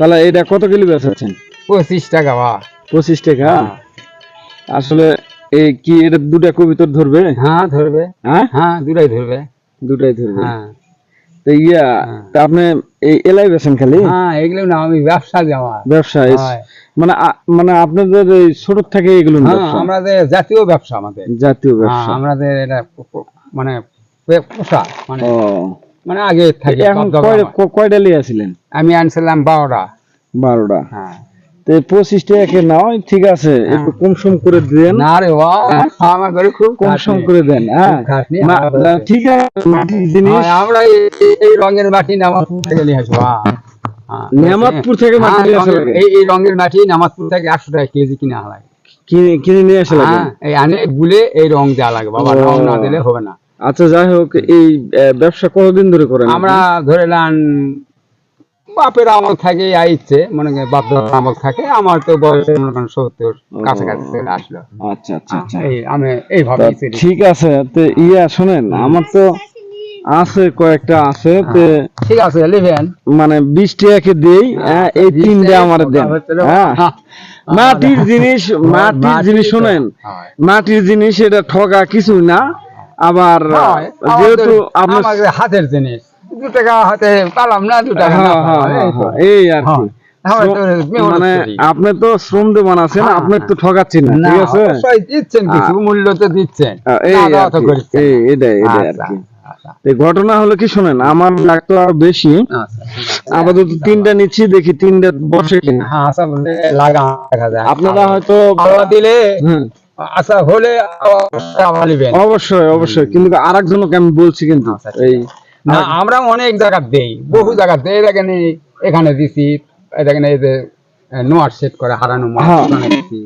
তাহলে এটা কত কিলো বেচাচ্ছেন পঁচিশ টাকা বা পঁচিশ টাকা? হ্যাঁ। আসলে এই কি এটা দুটা কবিতর ধরবে? হ্যাঁ ধরবে। হ্যাঁ? হ্যাঁ দুটাই ধরবে। দুটাই ধরবে? হ্যাঁ। তো ইয়া হ্যাঁ। তা আপনি এই এলাই বেছেন খালি? হ্যাঁ এগুলো না আমি ব্যবসা আমার। ব্যবসা মানে মানে আপনাদের এই ছোট থেকে এগুলো ব্যবসা? আমাদের জাতীয় ব্যবসা আমাদের। জাতীয় ব্যবসা। আমাদের এটা মানে পে- পোষা মানে মানে আগে থাকে এখন কয়টা লিয়ে আমি আনছিলাম বারোটা। বারোটা। হ্যাঁ। তো পঁচিশ টাকা নাও ঠিক আছে একটু কম সম করে দেন। আমার ঘরে খুব কম সম করে দেন হ্যাঁ। ঠিক আছে জিনিস। আমরা এই- রঙের মাটি নামাজপুর থেকে নিয়ে আসব হ্যাঁ। হ্যাঁ। থেকে মাটি হ্যাঁ, নিয়ে আসা লাগে? এই এই রঙের মাটি নামাজপুর থেকে একশো টাকা কেজি কিনে লাগে কিনে কিনে নিয়ে আসে লাগে। হ্যাঁ, এই আনে গুলে এই রং দেওয়া লাগে বাবা রং না দিলে হবে না। আচ্ছা যাই হোক এই ব্যবসা কতদিন ধরে করেন আমরা ধরে নেন বাপের আমল থাকে আইচ্ছে মনে করেন বাপ দাদার আমল থাকে আমার তো বয়স মনে করেন সত্তর কাছাকাছি চলে আসলো। আচ্ছা আচ্ছা আচ্ছা। এই আমি এইভাবে ঠিক আছে তো ইয়া শোনেন আমার তো আছে কয়েকটা আছে তো ঠিক আছে লিখেন মানে বিশ টাকা দেই হ্যাঁ, এই তিনটে আমার দেন। হ্যাঁ মাটির জিনিস মাটির জিনিস শোনেন মাটির জিনিস এটা ঠগা কিছু না আবার যেহেতু আপনার হাতের জিনিস। দু টাকা হাতে পালাম না দু টাকা হ্যাঁ, হ্যাঁ, এই তো। হ্যাঁ, এই আর কি। তো মানে আপনি তো শ্রম দেবান আছেন আপনি আপনার তো ঠকাচ্ছি না ঠিক আছে? দিচ্ছেন কিছু মূল্য তো দিচ্ছেন। তো এটাই এটাই আর আচ্ছা, কি। আচ্ছা, এই ঘটনা হলো কি শোনেন আমার ডাক্তার আর বেশি। আচ্ছা, আপাতত তিনটা নিচ্ছি দেখি তিনটা বসে কিনা। আপনারা হয়তো দিলে আশা হলে অবশ্যই। অবশ্যই। কিন্তু আরেকজনকে আমি বলছি কিন্তু আচ্ছা, এই আমরা অনেক জায়গা দেই বহু জায়গা দেই। দেখেন এখানে দিছি দেখেন এই যে নোয়ার সেট করে হারানো মাছ হ্যাঁ। ওখানে দিছি।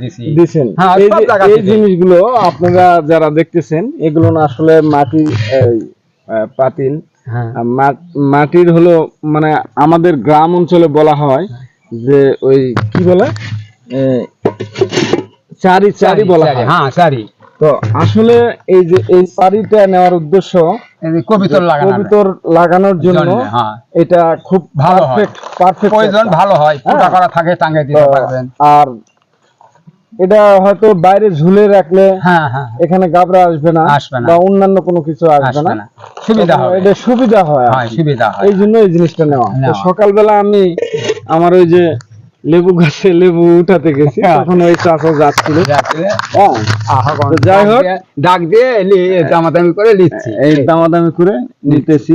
দিছি। হ্যাঁ, এই দেই। জিনিসগুলো আপনারা যারা দেখতেছেন এগুলো না আসলে মাটি পাতিল। হ্যাঁ। মাটির হলো মানে আমাদের গ্রাম অঞ্চলে বলা হয়। যে ওই কি বলে? চারি চারি বলা হয়। হ্যাঁ সারি তো আসলে এই যে এই চারিটা নেওয়ার উদ্দেশ্য কবিতর লাগানো কবিতর লাগানোর জন্য হ্যাঁ। এটা খুব ভালো পারফেক্ট প্রয়োজন ভালো হয়। ফুটা হ্যাঁ। করা থাকে টাঙ্গে দিতে পারবেন। আর এটা হয়তো বাইরে ঝুলে রাখলে হ্যাঁ হ্যাঁ এখানে গাবরা আসবে না আসবে না। বা অন্যান্য কোনো কিছু আসবে না। সুবিধা হবে। এটা সুবিধা হয় হয়। সুবিধা এই জন্য এই জিনিসটা নেওয়া। সকালবেলা আমি আমার ওই যে লেবু গাছে লেবু উঠাতে গেছি এখন তখন ওই চাষা যাচ্ছিল। হ্যাঁ। যাই হোক। ডাক দিয়ে দামাদামি করে নিচ্ছি। এই দামাদামি করে নিতেছি।